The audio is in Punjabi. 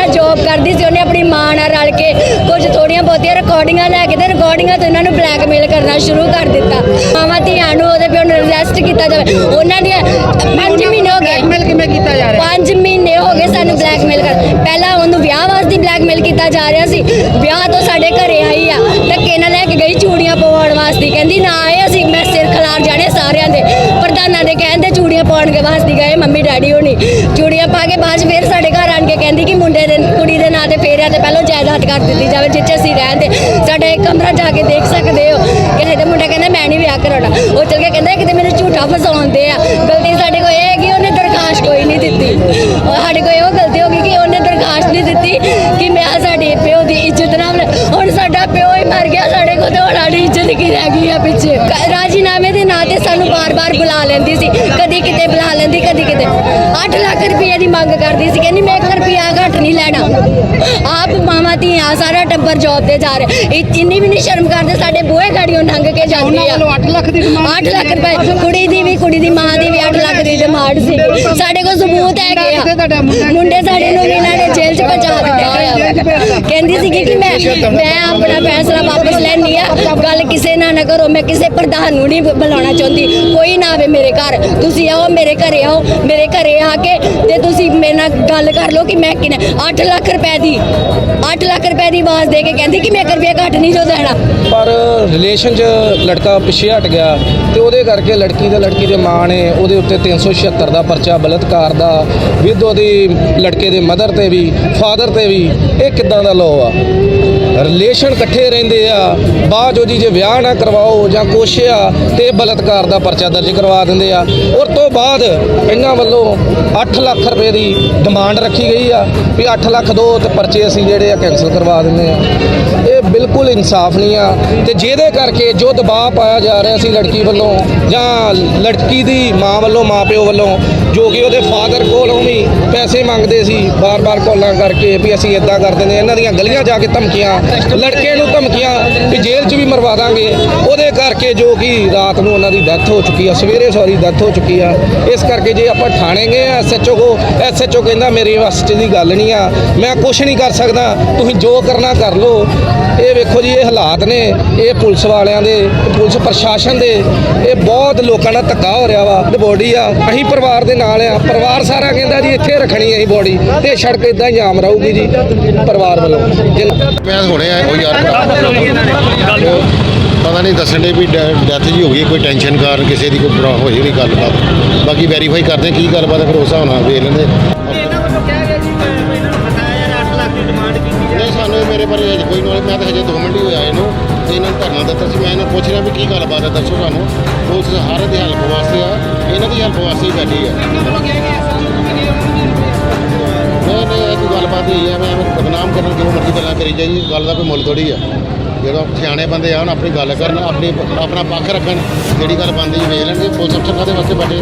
ਨਾਲ ਜੌਬ ਕਰਦੀ ਸੀ ਉਹਨੇ ਆਪਣੀ ਮਾਂ ਨਾਲ ਰਲ ਕੇ ਕੁਝ ਥੋੜੀਆਂ ਬਹੁਤੀਆਂ ਰਿਕਾਰਡਿੰਗਾਂ ਲੈ ਕੇ ਤੇ ਰਿਕਾਰਡਿੰਗਾਂ ਤੋਂ ਉਹਨਾਂ ਨੂੰ ਬਲੈਕਮੇਲ ਕਰਨਾ ਸ਼ੁਰੂ ਕਰ ਦਿੱਤਾ। ਮਾਵਾਂ ਧੀਆਂ ਨੂੰ ਉਹਦੇ ਪਿਓ ਨੂੰ ਅਰੈਸਟ ਕੀਤਾ ਜਾਵੇ। ਉਹਨਾਂ ਦੀਆਂ 5 ਮਹੀਨੇ ਹੋ ਗਏ। ਬਲੈਕਮੇਲ ਕਿਵੇਂ ਕੀਤਾ ਜਾ ਰਿਹਾ? 5 ਮਹੀਨੇ ਹੋ ਗਏ ਸਾਨੂੰ ਬਲੈਕਮੇਲ ਕਰ ਪਹਿਲਾਂ ਉਹਨੂੰ ਵਿਆਹ ਵਾਸਤੇ ਬਲੈਕਮੇਲ ਕੀਤਾ ਜਾ ਰਿਹਾ ਸੀ। ਵਿਆਹ ਤੋਂ ਸਾਡੇ ਘਰੇ ਆਈ ਆ। ਧੱਕੇ ਨਾਲ ਲੈ ਕੇ ਗਈ ਚੂੜੀਆਂ ਪਵਾਉਣ ਵਾਸਤੇ। ਕਹਿੰਦੀ ਨਾ ਆਏ ਅਸੀਂ ਮੈਂ ਖਲਾਰ ਜਾਣੇ ਸਾਰਿਆਂ ਦੇ। ਪ੍ਰਧਾਨਾਂ ਦੇ ਕਹਿੰਦੇ ਚੂੜੀਆਂ ਪਾਉਣ ਕੇ ਵਾਸਤੇ ਗਏ ਮੰਮੀ, ਡੈਡੀ ਹੋਣੀ। ਚੂੜੀਆਂ ਪਾ ਕੇ ਬਾਅਦ 'ਚ ਫਿਰ ਸਾਡੇ ਘਰ ਆਣ ਕੇ ਕਹਿੰਦੀ ਕਿ ਮੁੰਡੇ ਦੇ, ਕੁੜੀ ਦੇ ਨਾਂ ਤੇ ਫੇਰਿਆ ਤੇ ਪਹਿਲਾਂ ਜਾਇਦਾਦ ਕਰ ਦਿੱਤੀ ਜਾਵੇ, ਜਿੱਥੇ ਅਸੀਂ ਰਹਿੰਦੇ ਸਾਡਾ ਇੱਕ ਕਮਰਾ ਜਾ ਕੇ ਦੇਖ ਸਕਦੇ ਹੋ। ਕਿਸੇ ਦਾ ਮੁੰਡਾ ਕਹਿੰਦਾ, ਮੈਂ ਨਹੀਂ ਵਿਆਹ ਕਰਾਉਣਾ। ਉਹ ਚਲ ਕੇ ਕਹਿੰਦਾ, ਕਿਤੇ ਮੈਨੂੰ ਝੂਠਾ ਫਸਾਉਂਦੇ ਆ। ਗਲਤੀ ਸਾਡੇ ਕੋਲ ਇਹ ਹੈ ਕਿ ਉਹਨੇ ਦਰਖਾਸਤ ਕੋਈ ਨਹੀਂ ਦਿੱਤੀ। ਸਾਡੇ ਕੋਲ ਇਹੋ ਗਲਤੀ ਹੋ ਗਈ ਕਿ ਉਹਨੇ ਦਰਖਾਸਤ ਨਹੀਂ ਦਿੱਤੀ ਕਿ ਮੈਂ ਸਾਡੇ ਪਿਓ ਦੀ ਇੱਜ਼ਤ ਨਾ ਹੁਣ ਸਾਡਾ ਪਿਓ ਹੀ ਮਰ ਗਿਆ ਸਾਡੇ ਕੋਲ ਤੇ ਹੁਣ ਰਹਿ ਗਈ ਆ ਪਿੱਛੇ ਰਾਜੀਨਾਮੇ ਦੇ ਨਾਂ ਤੇ ਸਾਨੂੰ ਬਾਰ-ਬਾਰ ਬੁਲਾ ਲੈਂਦੀ ਸੀ। ਕਦੀ ਕਿਤੇ ਬੁਲਾ ਲੈਂਦੀ, ਕਦੀ ਕਿਤੇ। 8 ਲੱਖ ਰੁਪਏ ਦੀ ਮੰਗ ਕਰਦੀ ਸੀ। ਕਹਿੰਦੀ ਮੈਂ 1 ਰੁਪਿਆ ਘੱਟ ਨਹੀਂ ਲੈਣਾ। ਆਪ ਮਾਵਾਂ ਧੀਆਂ ਸਾਰਾ ਟੱਬਰ ਜੌਬ ਤੇ ਜਾ ਰਹੇ। ਇੰਨੀ ਵੀ ਨਹੀਂ ਸ਼ਰਮ ਕਰਦੇ ਸਾਡੇ ਬੂਹੇ ਗਾੜੀਆਂ ਲੰਘ ਕੇ ਜਾਂਦੀ ਆ। ਵੱਲੋਂ 8 ਲੱਖ ਦੀ ਡਿਮਾਂਡ 8 ਲੱਖ ਰੁਪਏ। ਕੁੜੀ ਦੀ ਵੀ ਕੁੜੀ ਦੀ ਮਾਂ ਦੀ ਵੀ 8 ਲੱਖ ਦੀ ਡਿਮਾਂਡ ਸੀ। ਸਾਡੇ ਕੋਲ ਸਬੂਤ ਹੈਗੇ ਆ। ਮੁੰਡਾ? ਸਾਡੇ ਨੂੰ ਇਹਨਾਂ ਨੇ ਜੇਲ੍ਹ 'ਚ ਪਹੁੰਚਾ ਦਿੱਤਾ ਵਾ। ਕਹਿੰਦੀ ਸੀ ਕਿ ਮੈਂ ਮੈਂ ਆਪਣਾ ਫੈਸਲਾ ਵਾਪਸ ਲੈਣੀ ਆ। ਗੱਲ ਕਿਸੇ ਨਾਲ ਨਾ ਕਰੋ ਮੈਂ ਕਿਸੇ ਪ੍ਰਧਾਨ ਨੂੰ ਨਹੀਂ ਬੁਲਾਉਣਾ ਚਾਹੁੰਦੀ। ਕੋਈ ਨਾ ਆਵੇ ਮੇਰੇ ਘਰ। ਤੁਸੀਂ ਆਓ ਮੇਰੇ ਘਰੇ ਆਓ ਮੇਰੇ ਘਰੇ ਆ। ਕੇ ਤੇ ਤੁਸੀਂ ਮੇਰੇ ਨਾਲ ਗੱਲ ਕਰ ਲਓ ਕਿ ਮੈਂ ਕਿਨੇ 8 ਲੱਖ ਰੁਪਏ ਦੀ 8 ਲੱਖ ਰੁਪਏ ਦੀ ਆਵਾਜ਼ ਦੇ ਕੇ ਕਹਿੰਦੀ ਕਿ ਮੈਂ 1 ਘੱਟ ਨਹੀਂ ਜੋ ਦੇਣਾ ਪਰ ਰਿਲੇਸ਼ਨ 'ਚ ਲੜਕਾ ਪਿੱਛੇ ਹਟ ਗਿਆ ਤੇ ਉਹਦੇ ਕਰਕੇ ਲੜਕੀ ਤੇ ਲੜਕੀ ਦੇ ਮਾਂ ਨੇ ਉਹਦੇ ਉੱਤੇ 376 ਦਾ ਪਰਚਾ, ਬਲਤਕਾਰ ਦਾ ਵਿਦ ਉਹਦੀ ਲੜਕੇ ਦੇ ਮਦਰ ਤੇ ਵੀ ਫਾਦਰ ਤੇ ਵੀ, ਇਹ ਕਿੱਦਾਂ ਦਾ ਲਾਅ ਆ? ਰਿਲੇਸ਼ਨ ਇਕੱਠੇ ਰਹਿੰਦੇ ਆ, ਬਾਅਦ ਚੋਂ ਜੀ ਜੇ ਵਿਆਹ ਨਾ ਕਰਵਾਓ ਜਾਂ ਕੁਛ ਆ, ਤੇ ਬਲਤਕਾਰ ਦਾ ਪਰਚਾ ਦਰਜ ਕਰਵਾ ਦਿੰਦੇ ਆ। ਔਰ ਤੋਂ ਬਾਅਦ ਇਹਨਾਂ ਵੱਲੋਂ 8 ਲੱਖ ਰੁਪਏ ਦੀ ਡਿਮਾਂਡ ਰੱਖੀ ਗਈ ਆ ਵੀ 8 ਲੱਖ ਦੋ ਤੇ ਪਰਚੇ ਅਸੀਂ ਜਿਹੜੇ ਆ ਕੈਂਸਲ ਕਰਵਾ ਦਿੰਦੇ ਆ। ਇਹ ਬਿਲਕੁਲ ਇਨਸਾਫ ਨਹੀਂ ਆ ਤੇ ਜਿਹਦੇ ਕਰਕੇ ਜੋ ਦਬਾਅ ਪਾਇਆ ਜਾ ਰਿਹਾ ਸੀ ਲੜਕੀ ਵੱਲੋਂ ਜਾਂ ਲੜਕੀ ਦੀ ਮਾਂ ਵੱਲੋਂ ਮਾਪਿਓ ਵੱਲੋਂ ਜੋ ਕਿ ਉਹਦੇ ਫਾਦਰ ਕੋਲੋਂ ਵੀ ਪੈਸੇ ਮੰਗਦੇ ਸੀ, ਬਾਰ-ਬਾਰ ਕਾਲਾਂ ਕਰਕੇ ਵੀ ਅਸੀਂ ਇਦਾਂ ਕਰ ਦਿੰਦੇ ਇਹਨਾਂ ਦੀਆਂ ਗਲੀਆਂ ਜਾ ਕੇ ਧਮਕੀਆਂ, ਲੜਕੇ ਨੂੰ ਧਮਕੀਆਂ ਵੀ ਜੇਲ੍ਹ 'ਚ ਵੀ ਮਰਵਾ ਦਾਂਗੇ। ਉਹਦੇ ਕਰਕੇ ਜੋ ਕਿ ਰਾਤ ਨੂੰ ਉਹਨਾਂ ਦੀ ਡੈਥ ਹੋ ਚੁੱਕੀ ਆ, ਸਵੇਰੇ ਸੌਰੀ ਡੈਥ ਹੋ ਚੁੱਕੀ ਆ। ਇਸ ਕਰਕੇ ਜੇ ਆਪਾਂ ਥਾਣੇ ਗਏ ਆ ਐਸਐਚਓ ਕੋ ਐਸਐਚਓ ਕਹਿੰਦਾ ਮੇਰੇ ਵੱਸ 'ਚ ਦੀ ਗੱਲ ਨਹੀਂ ਆ। ਮੈਂ ਕੁਝ ਨਹੀਂ ਕਰ ਸਕਦਾ, ਤੁਸੀਂ ਜੋ ਕਰਨਾ ਕਰ ਲਓ। ਇਹ ਵੇਖੋ ਜੀ, ਇਹ ਹਾਲਾਤ ਨੇ, ਇਹ ਪੁਲਿਸ ਵਾਲਿਆਂ ਦੇ, ਪੁਲਿਸ ਪ੍ਰਸ਼ਾਸਨ ਦੇ। ਇਹ ਬਹੁਤ ਲੋਕਾਂ ਦਾ ਧੱਕਾ ਹੋ ਰਿਹਾ ਵਾ। ਬੋਡੀ ਆ, ਅਸੀਂ ਪਰਿਵਾਰ ਦੇ ਨਾਲ ਆ ਪਰਿਵਾਰ ਸਾਰਾ ਕਹਿੰਦਾ ਜੀ ਇੱਥੇ ਰੱਖਣੀ ਹੈ ਬੋਡੀ ਤੇ ਸੜਕ ਇਦਾਂ ਹੀ ਆਮ ਰਹੂਗੀ ਜੀ ਪਰਿਵਾਰ ਵੱਲੋਂ। ਜਿੰਨ- ਮੈਂ ਹੁਣੇ ਆਇਆ ਉਹ ਯਾਰ ਪਤਾ ਨਹੀਂ ਦੱਸਣ ਦੇ ਵੀ ਡੈਥ ਜੀ ਹੋ ਗਈ ਕੋਈ ਟੈਨਸ਼ਨ ਕਾਰਨ ਕਿਸੇ ਦੀ ਕੋਈ ਬੁਰਾ ਹੋਈ ਨਹੀਂ ਗੱਲਬਾਤ। ਬਾਕੀ ਵੈਰੀਫਾਈ ਕਰਦੇ ਕੀ ਗੱਲਬਾਤ ਹੈ ਫਿਰ ਉਸ ਹਿਸਾਬ ਨਾਲ ਵੇਖ ਲੈਂਦੇ। ਇਹਨਾਂ ਵੱਲੋਂ ਕਿਹਾ ਗਿਆ ਜੀ ਮੈਂ- ਮੈਨੂੰ ਬਤਾਇਆ ਯਾਰ 8 ਲੱਖ ਦੀ ਡਿਮਾਂਡ ਕੀਤੀ ਜਾ ਨਹੀਂ ਸਾਨੂੰ ਮੇਰੇ ਬਾਰੇ ਕੋਈ ਨੌਲੇਜ ਮੈਂ ਤਾਂ ਹਜੇ 2 ਮਿੰਟ ਹੀ ਹੋਇਆ ਇਹਨੂੰ ਤੇ ਇਹਨਾਂ ਨੂੰ ਧਰਨਾ ਦਿੱਤਾ ਸੀ। ਮੈਂ ਇਹਨਾਂ ਨੂੰ ਪੁੱਛ ਰਿਹਾ ਵੀ ਕੀ ਗੱਲਬਾਤ ਹੈ, ਦੱਸੋ ਸਾਨੂੰ। ਪੁਲਿਸ ਹਰ ਦੀ ਹੈਲਪ ਵਾਸਤੇ ਆ। ਇਹਨਾਂ ਦੀ ਹੈਲਪ ਵਾਸਤੇ ਹੀ ਬੈਠੀ ਆ। ਨਹੀਂ ਨਹੀਂ ਇਹ ਕੋਈ ਗੱਲਬਾਤ ਹੀ ਹੈ ਮੈਂ ਐਵੇਂ ਬਦਨਾਮ ਕਰਨ ਜੋ ਮਰਜ਼ੀ ਗੱਲਾਂ ਕਰੀ ਜਾਈ ਗੱਲ ਦਾ ਕੋਈ ਮੁੱਲ ਥੋੜੀ ਆ। ਜਦੋਂ ਸਿਆਣੇ ਬੰਦੇ ਆਉਣ ਆਪਣੀ ਗੱਲ ਕਰਨ, ਆਪਣੀ ਆਪਣਾ ਪੱਖ ਰੱਖਣ, ਜਿਹੜੀ ਗੱਲ ਬੰਦੀ ਵੇਚ ਲੈਣਗੇ। ਪੁਲਿਸ ਅਫਸਰ ਕਾਹਦੇ ਵਾਸਤੇ ਬੈਠੇ